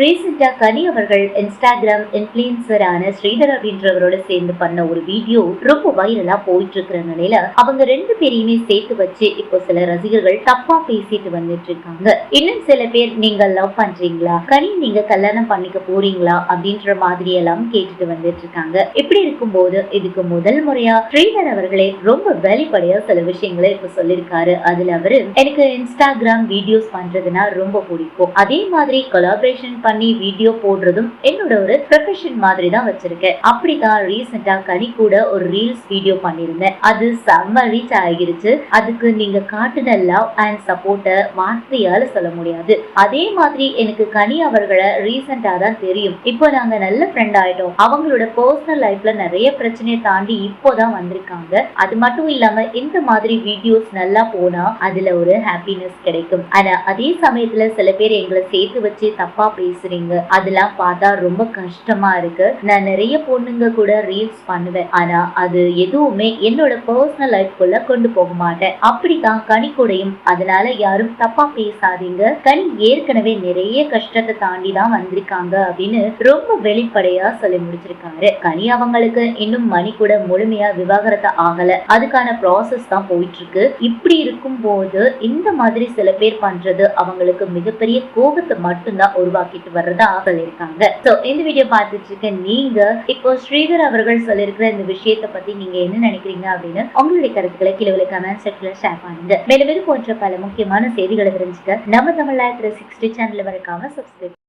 ரீசெண்டா கனி அவர்கள் இன்ஸ்டாகிராம் இன்ஃபுளுசரான ஸ்ரீதர் அப்படின்றவரோட சேர்ந்து பண்ண ஒரு வீடியோ ரொம்ப வைரலா போயிட்டு இருக்கிற நிலையில அவங்க ரெண்டு பேரையுமே சேர்த்து வச்சு இப்போ சில ரசிகர்கள் தப்பா பேசிட்டு வந்துட்டு இருக்காங்க இன்னும் சில பேர் நீங்க லவ் பண்றீங்களா? கனி நீங்க கல்யாணம் பண்ணிக்க போறீங்களா? அப்படின்ற மாதிரி எல்லாம் கேட்டுட்டு வந்துட்டு இருக்காங்க இப்படி இருக்கும்போது இதுக்கு முதல் முறையா ஸ்ரீதர் அவர்களே ரொம்ப வெளிப்படையா சில விஷயங்களை இப்ப சொல்லியிருக்காரு. அதுல அவரு எனக்கு இன்ஸ்டாகிராம் வீடியோஸ் பண்றதுன்னா ரொம்ப பிடிக்கும். அதே மாதிரி கொலாபரேஷன் பண்ணி வீடியோ போடுறதும் என்னோட ஒரு ப்ரொஃபஷன் மாதிரி தான் வச்சிருக்கேன். அப்படிதான் ரீசெண்டா கனி கூட ஒரு ரீல்ஸ் வீடியோ பண்ணியிருந்தேன். அது செம்ம ரீச் ஆகிருச்சு. அதுக்கு நீங்க காட்டுன லவ் அண்ட் சப்போர்ட்டை வார்த்தையால சொல்ல முடியாது. அதே மாதிரி எனக்கு கனி அவர்களை ரீசெண்டா தான் தெரியும். இப்போ நாங்க நல்ல ஃப்ரெண்ட் ஆயிட்டோம். அவங்களோட பர்சனல் லைஃப்ல நிறைய பிரச்சனையை தாண்டி இப்போதான் வந்திருக்காங்க. அது மட்டும் இல்லாம இந்த மாதிரி வீடியோஸ் நல்லா போனா அதுல ஒரு ஹாப்பினஸ் கிடைக்கும். ஆனா அதே சமயத்துல சில பேர் எங்களை சேர்த்து வச்சு தப்பா பேசுறீங்க? அதெல்லாம் பார்த்தா ரொம்ப கஷ்டமா இருக்கு. நான் நிறைய பொண்ணுங்க கூட ரீல்ஸ் பண்ணுவேன். ஆனா அது எதுவுமே என்னோட பர்சனல் லைஃப்குள்ள கொண்டு போக மாட்டேன். அப்படிதான் கனி கூடையும். அதனால யாரும் தப்பா பேசாதீங்க. கனி ஏற்கனவே நிறைய கஷ்டத்தை தாண்டி தான் வந்திருக்காங்க அப்படின்னு ரொம்ப வெளிப்படையா சொல்லி முடிச்சிருக்காரு. கனி அவங்களுக்கு இன்னும் மணி கூட முழுமையா விவாகரத்து ஆகல. அதுக்கான ப்ராசஸ் தான் போயிட்டு இருக்கு இப்படி இருக்கும் போது இந்த மாதிரி சில பேர் பண்றது அவங்களுக்கு மிகப்பெரிய கோபத்தை மட்டும்தான் பண்ணிட்டு வர்றதா சொல்லியிருக்காங்க ஸோ இந்த வீடியோ பார்த்துட்டு இருக்க நீங்க இப்போ ஸ்ரீதர் அவர்கள் சொல்லியிருக்கிற இந்த விஷயத்தை பத்தி நீங்க என்ன நினைக்கிறீங்க அப்படின்னு உங்களுடைய கருத்துக்களை கீழே கமெண்ட் செக்ஷன்ல ஷேர் பண்ணுங்க. மேலும் இது போன்ற பல முக்கியமான செய்திகளை தெரிஞ்சுக்க நம்ம தமிழ் த்ரீ சிக்ஸ்டி சேனல் மறக்காம சப்ஸ்கிரைப்